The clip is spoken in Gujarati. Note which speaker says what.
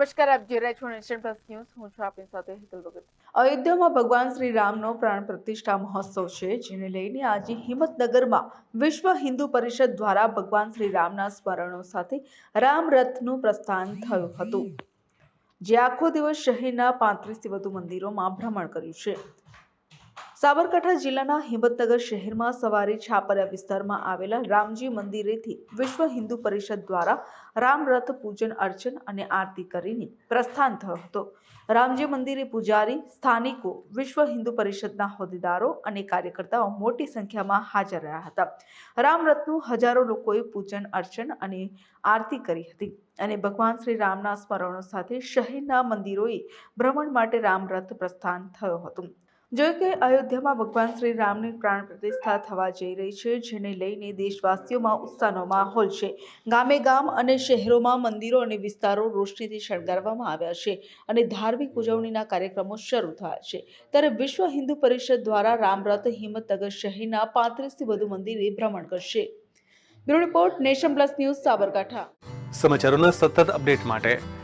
Speaker 1: નમસ્કાર, આપ જોઈ રહ્યા છો નેશન પ્લસ ન્યૂઝ. હું છું આપની સાથે હિતલ ભગત.
Speaker 2: અયોધ્યામાં ભગવાન શ્રી રામનો પ્રાણ પ્રતિષ્ઠા મહોત્સવ છે, જેને લઈને આજે હિંમતનગરમાં વિશ્વ હિન્દુ પરિષદ દ્વારા ભગવાન શ્રી રામના સ્મરણો સાથે રામ રથનું પ્રસ્થાન થયું હતું. જે આખો દિવસ શહેરના પાંત્રીસથી વધુ મંદિરોમાં ભ્રમણ કર્યું છે. સાબરકાંઠા જિલ્લાના હિંમતનગર શહેરમાં સવારે છાપરિયા વિસ્તારમાં આવેલા રામજી મંદિરેથી વિશ્વ હિન્દુ પરિષદ દ્વારા રામરથ પૂજન અર્ચન અને આરતી કરીને પ્રસ્થાન થયો હતો. રામજી મંદિરે પૂજારી, સ્થાનિકો, વિશ્વ હિન્દુ પરિષદના હોદ્દેદારો અને કાર્યકર્તાઓ મોટી સંખ્યામાં હાજર રહ્યા હતા. રામરથનું હજારો લોકોએ પૂજન અર્ચન અને આરતી કરી હતી અને ભગવાન શ્રી રામના સ્મરણો સાથે શહેરના મંદિરોએ ભ્રમણ માટે રામરથ પ્રસ્થાન થયો હતું. જો કે અયોધ્યામાં ભગવાન શ્રી રામની પ્રાણ પ્રતિષ્ઠા થવા જઈ રહી છે, જેને લઈને દેશવાસીઓમાં ઉત્સાહનો માહોલ છે. ગામે ગામ અને શહેરોમાં મંદિરો અને વિસ્તારો રોશનીથી શણગારવામાં આવ્યા છે અને ધાર્મિક ઉજવણીના કાર્યક્રમો શરૂ થયા છે. ત્યારે વિશ્વ હિન્દુ પરિષદ દ્વારા રામરથ હિંમતનગર શહેરના પાંત્રીસથી વધુ મંદિરે ભ્રમણ કરશે. Bureau report nation plus news Sabarkantha.
Speaker 3: સમાચારોના સતત અપડેટ માટે